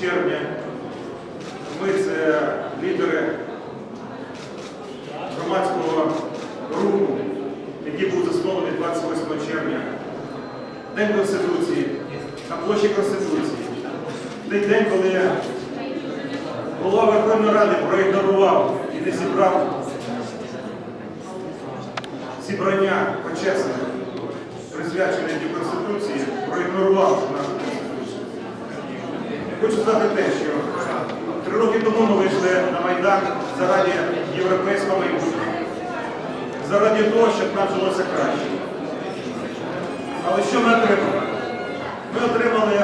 червня. Ми це лідери громадського руху, який був заснований 28 червня. День Конституції, на площі Конституції. Той день, коли голова Верховної Ради проігнорував і не зібрав зібрання почесне, присвячене Конституції, проігнорував Конституцію. Хочу сказати те, що три роки тому ми вийшли на Майдан заради європейського майбутнього, заради того, щоб нам жилося краще. Але що ми отримали? Ми отримали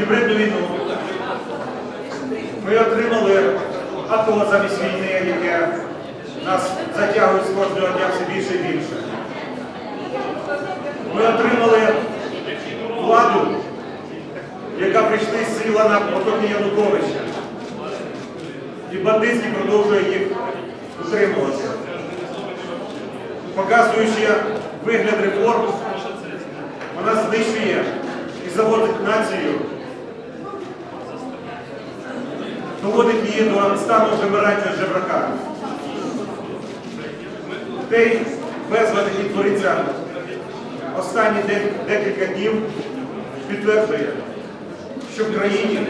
гібридну війну. Ми отримали АТО замість війни, яке нас затягує з кожного дня все більше і більше. Ми прийшли сила на потоки Януковича. І Бандитський продовжує їх утримувати. Показуючи вигляд реформ, вона знищує і заводить націю, доводить її до стану вимирання жебрака. Той безлад, який твориться останні декілька днів, підтверджує, що в країні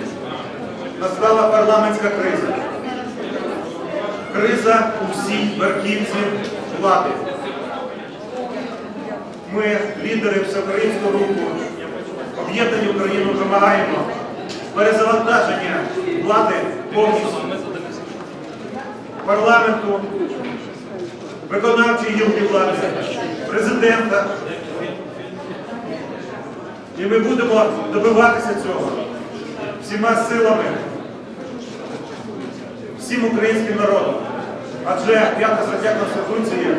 настала парламентська криза. Криза у всій верхівці влади. Ми, лідери всеукраїнського руху, об'єднані Україну, вимагаємо перезавантаження влади повністю парламенту, виконавчої гілки влади, президента. І ми будемо добиватися цього всіма силами, всім українським народом. Адже п'ята стаття Конституції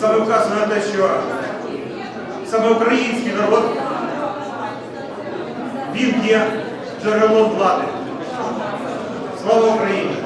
саме вказує на те, що саме український народ він є джерелом влади. Слава Україні!